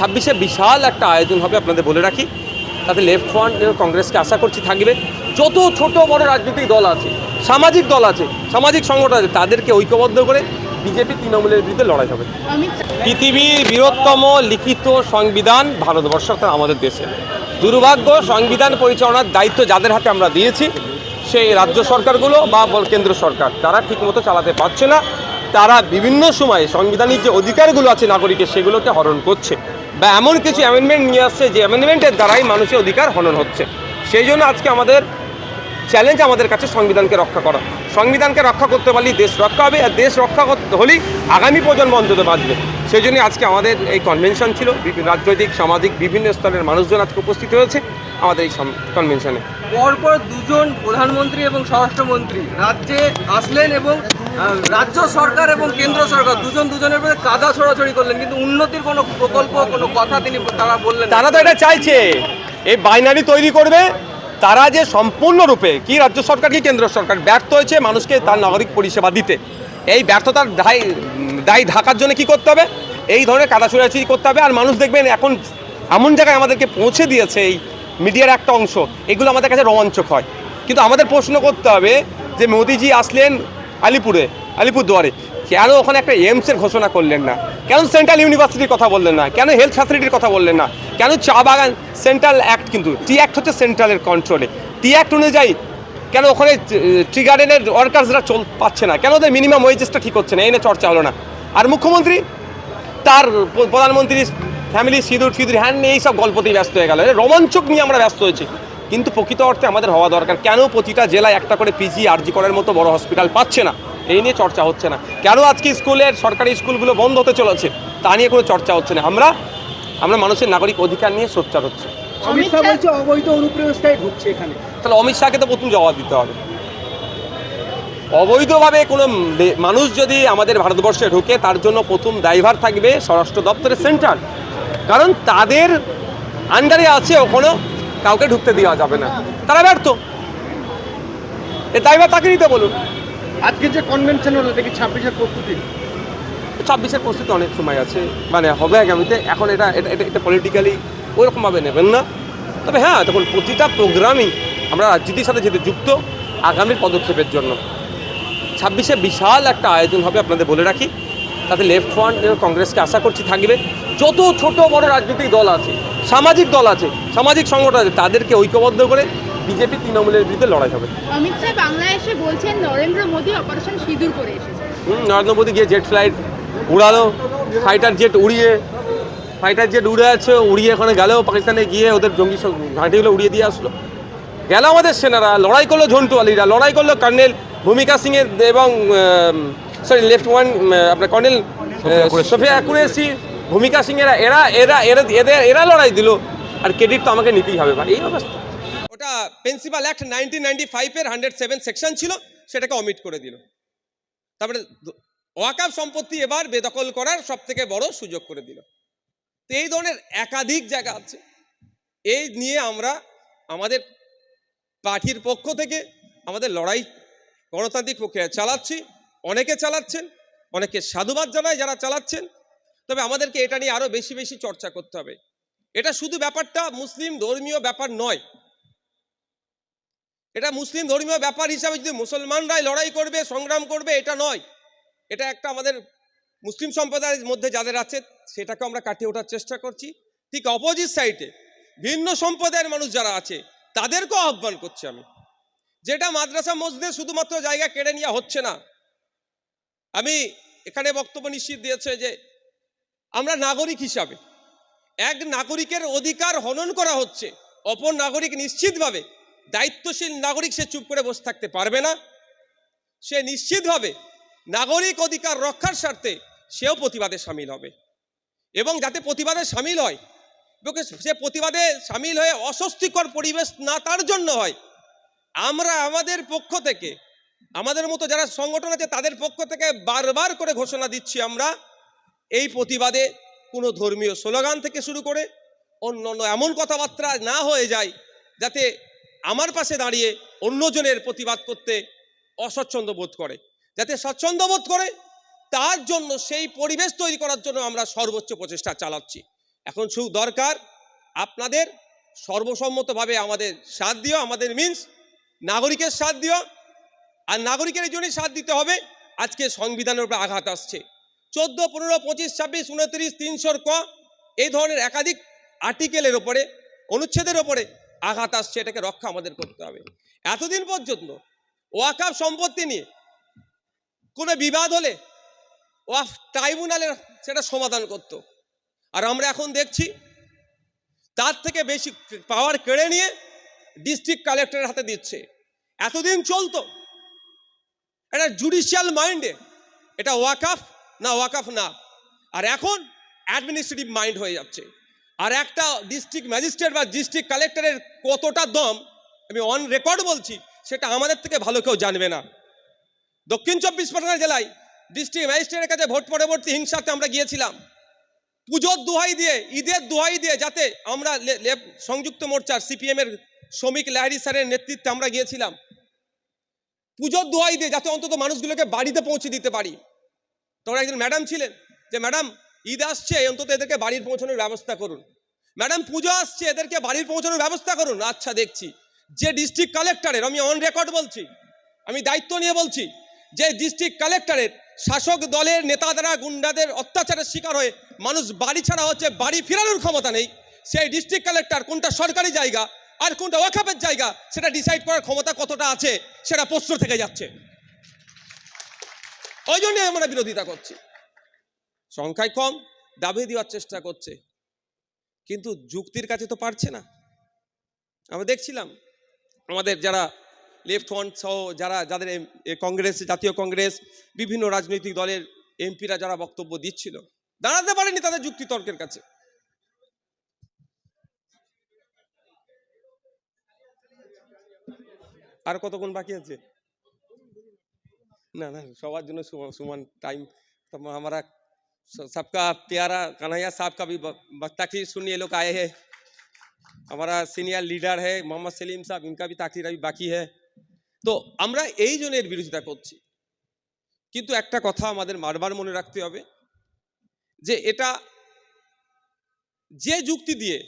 ছাব্বিশে বিশাল একটা আয়োজন হবে, আপনাদের বলে রাখি। তাতে লেফট ফ্রন্ট কংগ্রেসকে আশা করছি থাকবে। যত ছোট বড় রাজনৈতিক দল আছে, সামাজিক দল আছে, সামাজিক সংগঠন আছে, তাদেরকে ঐক্যবদ্ধ করে বিজেপি তৃণমূলের বিরুদ্ধে লড়াই হবে। পৃথিবীর বৃহত্তম লিখিত সংবিধান ভারতবর্ষ আমাদের দেশে। দুর্ভাগ্য, সংবিধান পরিচালনার দায়িত্ব যাদের হাতে আমরা দিয়েছি, সেই রাজ্য সরকারগুলো বা কেন্দ্র সরকার। তারা ঠিকমতো চালাতে পারছে না। তারা বিভিন্ন সময়ে সাংবিধানিক যে অধিকারগুলো আছে নাগরিকের, সেগুলোকে হরণ করছে। বা এমন কিছু অ্যামেন্ডমেন্ট নিয়ে আসছে যে অ্যামেন্ডমেন্টের দ্বারাই মানুষের অধিকার হনন হচ্ছে। সেই জন্য আজকে আমাদের চ্যালেঞ্জ আমাদের কাছে সংবিধানকে রক্ষা করা। সংবিধানকে রক্ষা করতে পারলেই দেশ রক্ষা হবে আর দেশ রক্ষা করতে হলেই আগামী প্রজন্ম অন্তত বাঁচবে। সেই জন্য আজকে আমাদের এই কনভেনশন ছিল বিভিন্ন রাজনৈতিক সামাজিক বিভিন্ন স্তরের মানুষজন আজকে উপস্থিত হয়েছে আমাদের এই কনভেনশনে পরপর দুজন প্রধানমন্ত্রী এবং স্বরাষ্ট্রমন্ত্রী রাজ্যে আসলেন এবং রাজ্য সরকার এবং কেন্দ্র সরকার দুজন দুজনের মধ্যে কাদা ছড়াছড়ি করলেন কিন্তু উন্নতির কোনো প্রকল্প কোনো কথা তিনি তারা বললেন। তারা তো এটা চাইছে। এই বাইনারি তৈরি করবে তারা যে সম্পূর্ণরূপে কি রাজ্য সরকার, কি কেন্দ্র সরকার ব্যর্থ হয়েছে মানুষকে তার নাগরিক পরিষেবা দিতে, এই ব্যর্থতার দায় দায় ঢাকার জন্য কি করতে হবে? এই ধরনের কাদা ছোড়াছুড়ি করতে হবে। আর মানুষ দেখবেন এখন এমন জায়গায় আমাদেরকে পৌঁছে দিয়েছে এই মিডিয়ার একটা অংশ, এগুলো আমাদের কাছে রোমাঞ্চক হয়। কিন্তু আমাদের প্রশ্ন করতে হবে যে মোদিজি আসলেন আলিপুরে, আলিপুরদুয়ারে, কেন ওখানে একটা এইমসের ঘোষণা করলেন না? কেন সেন্ট্রাল ইউনিভার্সিটির কথা বললেন না? কেন হেলথ ফ্যাসিলিটির কথা বললেন না? কেন চা বাগান সেন্ট্রাল অ্যাক্ট কিন্তু টি অ্যাক্ট হচ্ছে সেন্ট্রালের কন্ট্রোলে টি অ্যাক্ট অনুযায়ী কেন ওখানে টি গার্ডেনের ওয়ার্কার্সরা চল পাচ্ছে না? কেন ওদের মিনিমাম ওয়েজেসটা ঠিক হচ্ছে না? এই নিয়ে চর্চা হলো না। আর মুখ্যমন্ত্রী, তার প্রধানমন্ত্রীর ফ্যামিলি সিঁদুর ফিদুর হ্যান্ড নিয়ে এইসব গল্পতেই ব্যস্ত হয়ে গেল। রোমাঞ্চক নিয়ে আমরা ব্যস্ত হয়েছি। কিন্তু প্রকৃত অর্থে আমাদের হওয়া দরকার। কেন প্রতিটা জেলায় একটা করে পিজি আরজি করার মতো বড় হসপিটাল পাচ্ছে না? এই নিয়ে চর্চা হচ্ছে না। কেন আজকে স্কুলের, সরকারি স্কুলগুলো বন্ধ হতে চলেছে? তা নিয়ে কোনো চর্চা হচ্ছে না। আমরা আমরা মানুষের নাগরিক অধিকার নিয়ে সোচ্চার হচ্ছে। অমিত শাহ বলছে অবৈধ অনুপ্রবেশটাই ঢুকছে এখানে। তাহলে অমিত শাহকে তো প্রথম জবাব দিতে হবে। অবৈধভাবে কোনো মানুষ যদি আমাদের ভারতবর্ষে ঢুকে তার জন্য প্রথম দায়ভার থাকবে স্বরাষ্ট্র দপ্তরের সেন্টার। কারণ তাদের আন্ডারে আছে ওখানেও কাউকে ঢুকতে দেওয়া যাবে না। তারা ব্যর্থ। এ দায়ভার তাকে নিতে বলুন। আজকে যে কনভেনশন হলো দেখি ছাব্বিশের প্রস্তুতি? ছাব্বিশের প্রস্তুতি অনেক সময় আছে। মানে হবে আগামীতে। এখন এটা এটা এটা পলিটিক্যালি ওইরকমভাবে নেবেন না। তবে হ্যাঁ তখন প্রতিটা প্রোগ্রামই আমরা রাজনীতির সাথে যেতে যুক্ত আগামীর পদক্ষেপের জন্য। ছাব্বিশে বিশাল একটা আয়োজন হবে আপনাদের বলে রাখি। তাতে লেফট ফ্রন্ট এবং কংগ্রেসকে আশা করছি থাকবে। যত ছোট বড় রাজনৈতিক দল আছে সামাজিক দল আছে সামাজিক সংগঠন আছে তাদেরকে ঐক্যবদ্ধ করে বিজেপি তৃণমূলের বিরুদ্ধে লড়াই হবে। অমিত শাহ বাংলায় এসে বলছেন নরেন্দ্র মোদী অপারেশন সিঁদুর করে এসেছে। হুম, নরেন্দ্র মোদী গিয়ে জেট ফ্লাইট উড়ালো ফাইটার জেট উড়িয়ে ফাইটার জেট উড়ে আছে উড়িয়ে ওখানে গেল পাকিস্তানে গিয়ে ওদের জঙ্গি ঘাঁটিগুলো উড়িয়ে দিয়ে আসলো। গেল আমাদের সেনারা লড়াই করল ঝন্টু আলীরা লড়াই করল কর্নেল ভূমিকা সিংয়ের এবং সরি লেফট ওয়ান আপনার কর্নেল সোফিয়া কুরেসি ভূমিকা সিংয়েরা এরা এরা এরা এদের এরা লড়াই দিল। আর ক্রেডিট তো আমাকে নিতেই হবে এই অবস্থা ওটা প্রিন্সিপাল অ্যাক্ট নাইনটিন নাইনটি ফাইভের হান্ড্রেড সেভেন সেকশন ছিল সেটাকে অমিট করে দিল। তারপরে ওয়াকাফ সম্পত্তি এবার বেদখল করার সব থেকে বড় সুযোগ করে দিল। তো এই ধরনের একাধিক জায়গা আছে। এই নিয়ে আমরা আমাদের পার্টির পক্ষ থেকে আমাদের লড়াই গণতান্ত্রিক প্রক্রিয়া চালাচ্ছি। অনেকে চালাচ্ছেন, অনেকে সাধুবাদ জানায় যারা চালাচ্ছেন। তবে আমাদেরকে এটা নিয়ে আরও বেশি বেশি চর্চা করতে হবে। এটা শুধু ব্যাপারটা মুসলিম ধর্মীয় ব্যাপার নয়। এটা মুসলিম ধর্মীয় ব্যাপার হিসাবে যদি মুসলমানরাই লড়াই করবে, সংগ্রাম করবে, এটা নয়। এটা একটা আমাদের মুসলিম সম্প্রদায়ের মধ্যে যাদের আছে, সেটাকে আমরা কাটিয়ে ওঠার চেষ্টা করছি। ঠিক অপোজিট সাইডে ভিন্ন সম্প্রদায়ের মানুষ যারা আছে, তাদেরকেও আহ্বান করছি আমি। যেটা মাদ্রাসা মসজিদে শুধুমাত্র জায়গা কেড়ে নেওয়া হচ্ছে না। আমি এখানে বক্তব্য নিশ্চিত দিয়েছে যে, আমরা নাগরিক হিসাবে এক নাগরিকের অধিকার হনন করা হচ্ছে, অপর নাগরিক নিশ্চিতভাবে দায়িত্বশীল নাগরিক সে চুপ করে বসে থাকতে পারবে না। সে নিশ্চিতভাবে নাগরিক অধিকার রক্ষার স্বার্থে সেও প্রতিবাদে সামিল হবে। এবং যাতে প্রতিবাদে সামিল হয় এবং সে প্রতিবাদে সামিল হয়ে অস্বস্তিকর পরিবেশ না তার জন্য হয়, আমরা আমাদের পক্ষ থেকে, আমাদের মতো যারা সংগঠন আছে তাদের পক্ষ থেকে বারবার করে ঘোষণা দিচ্ছি আমরা, এই প্রতিবাদে কোনো ধর্মীয় স্লোগান থেকে শুরু করে অন্য অন্য এমন কথাবার্তা না হয়ে যায়, যাতে আমার পাশে দাঁড়িয়ে অন্যজনের প্রতিবাদ করতে অস্বচ্ছন্দ বোধ করে। যাতে স্বচ্ছন্দ বোধ করে তার জন্য সেই পরিবেশ তৈরি করার জন্য আমরা সর্বোচ্চ প্রচেষ্টা চালাচ্ছি। এখন শুধু দরকার আপনাদের সর্বসম্মতভাবে আমাদের সাথ দিও, আমাদের মিন্স নাগরিকের সাথ দিও। আর নাগরিকের এই জন্যই সাথ দিতে হবে, আজকে সংবিধানের উপরে আঘাত আসছে। চোদ্দ, পনেরো, পঁচিশ, ছাব্বিশ, উনত্রিশ, তিনশোর ক, এই ধরনের একাধিক আর্টিকেলের ওপরে অনুচ্ছেদের ওপরে আঘাত আসছে, এটাকে রক্ষা আমাদের করতে হবে। এতদিন পর্যন্ত ওয়াকাফ সম্পত্তি নিয়ে কোনো বিবাদ হলে ওয়াফ ট্রাইব্যুনালের সেটা সমাধান করত। আর আমরা এখন দেখছি, তার থেকে বেশি পাওয়ার কেড়ে নিয়ে ডিস্ট্রিক্ট কালেক্টরের হাতে দিচ্ছে। এতদিন চলতো। এটা জুডিশিয়াল মাইন্ডে এটা ওয়াকাফ না ওয়াকাফ না। আর এখন অ্যাডমিনিস্ট্রেটিভ মাইন্ড হয়ে যাচ্ছে। আর একটা ডিস্ট্রিক্ট ম্যাজিস্ট্রেট বা ডিস্ট্রিক্ট কালেক্টরের কতটা দম, আমি অন রেকর্ড বলছি, সেটা আমাদের থেকে ভালো কেউ জানবে না। দক্ষিণ চব্বিশ পরগনা জেলায় ডিস্ট্রিক্ট ম্যাজিস্ট্রেটের কাছে ভোট পরবর্তী হিংসাতে আমরা গিয়েছিলাম। পুজোর দোহাই দিয়ে, ঈদের দোহাই দিয়ে যাতে আমরা সংযুক্ত মোর্চার সিপিএমের শ্রমিক লাহিরি স্যারের নেতৃত্বে আমরা গিয়েছিলাম। পুজোর দোহাই দিয়ে যাতে অন্তত মানুষগুলোকে বাড়িতে পৌঁছে দিতে পারি। তখন একজন ম্যাডাম ছিলেন, যে ম্যাডাম, ঈদ আসছে, অন্তত এদেরকে বাড়ির পৌঁছানোর ব্যবস্থা করুন। ম্যাডাম, পুজো আসছে, এদেরকে বাড়ির পৌঁছানোর ব্যবস্থা করুন। আচ্ছা দেখছি। যে ডিস্ট্রিক্ট কালেক্টরের আমি অন রেকর্ড বলছি, আমি দায়িত্ব নিয়ে বলছি যে ডিস্ট্রিক্ট কালেক্টরের শাসক দলের নেতাদের গুন্ডাদের অত্যাচারের শিকার হয়ে মানুষ বাড়ি ছাড়া হচ্ছে, বাড়ি ফেরানোর ক্ষমতা নেই। সেই ডিস্ট্রিক্ট কালেক্টর কোনটা সরকারি জায়গা আর কোনটা ওয়াকাপের জায়গা, সেটা ডিসাইড করার ক্ষমতা কতটা আছে, সেটা প্রশ্ন থেকে যাচ্ছে। ওই জন্যই আমরা বিরোধিতা করছি। সংখ্যায় কম, দাবি দেওয়ার চেষ্টা করছে। কিন্তু যুক্তির কাছে তো পারছে না। আমরা দেখছিলাম, আমাদের যারা লেফট ফ্রন্ট সহ যারা যাদের এম- এ কংগ্রেস জাতীয় কংগ্রেস বিভিন্ন রাজনৈতিক দলের এমপিরা যারা বক্তব্য দিচ্ছিল দাঁড়াতে পারেনি তাদের যুক্তি তর্কের কাছে আর কতক্ষণ বাকি আছে ना ना सवाल जो सुमन सुमन टाइम तो हमारा स- सबका प्यारा कन्हैया साहब का भी ब- तकरीर सुनिए लोग आए हैं हमारा सीनियर लीडर है मोहम्मद सलीम साहब इनका भी तकरीर अभी बाकी है তো আমরা এই জন্য এর বিরোধিতা করছি। কিন্তু একটা কথা আমাদের বারবার মনে রাখতে হবে যে এটা যে যুক্তি দিয়ে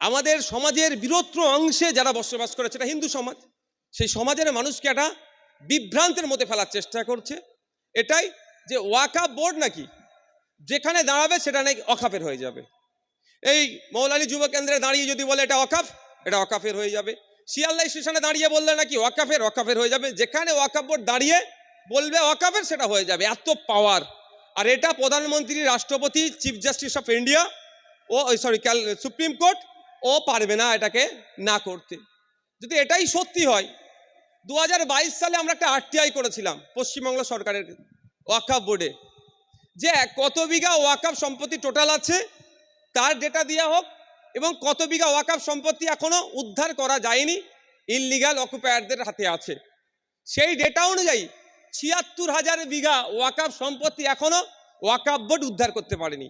আমাদের সমাজের বৃহত্তর অংশে যারা বসবাস করে সেটা হিন্দু সমাজ, সেই সমাজের মানুষকে একটা বিভ্রান্তের মধ্যে ফেলার চেষ্টা করছে। এটাই যে ওয়াকাপ বোর্ড নাকি যেখানে দাঁড়াবে সেটা নাকি অকাফের হয়ে যাবে। এই মৌলালী যুব কেন্দ্রে দাঁড়িয়ে যদি বলে এটা অকাফ এটা অকাফের হয়ে যাবে। শিয়ালদা স্টেশনে দাঁড়িয়ে বললে নাকি ওয়াকাফের ওয়াকাফের হয়ে যাবে। যেখানে ওয়াকাপ বোর্ড দাঁড়িয়ে বলবে ওয়াকাফের, সেটা হয়ে যাবে। এত পাওয়ার আর এটা প্রধানমন্ত্রী, রাষ্ট্রপতি চিফ জাস্টিস অফ ইন্ডিয়া ও সরি ক্যাল সুপ্রিম কোর্ট, ও পারবে না এটাকে না করতে। যদি এটাই সত্যি হয় দু হাজার বাইশ সালে আমরা একটা আরটিআই করেছিলাম পশ্চিমবঙ্গ সরকারের ওয়াকাফ বোর্ডে, যে কত বিঘা ওয়াকাফ সম্পত্তি টোটাল আছে, তার ডেটা দেওয়া হোক এবং কত বিঘা ওয়াকাফ সম্পত্তি এখনও উদ্ধার করা যায়নি ইললিগাল অকুপায়ারদের হাতে আছে। সেই ডেটা অনুযায়ী ছিয়াত্তর হাজার বিঘা ওয়াকাফ সম্পত্তি এখনও ওয়াকাফ বোর্ড উদ্ধার করতে পারেনি।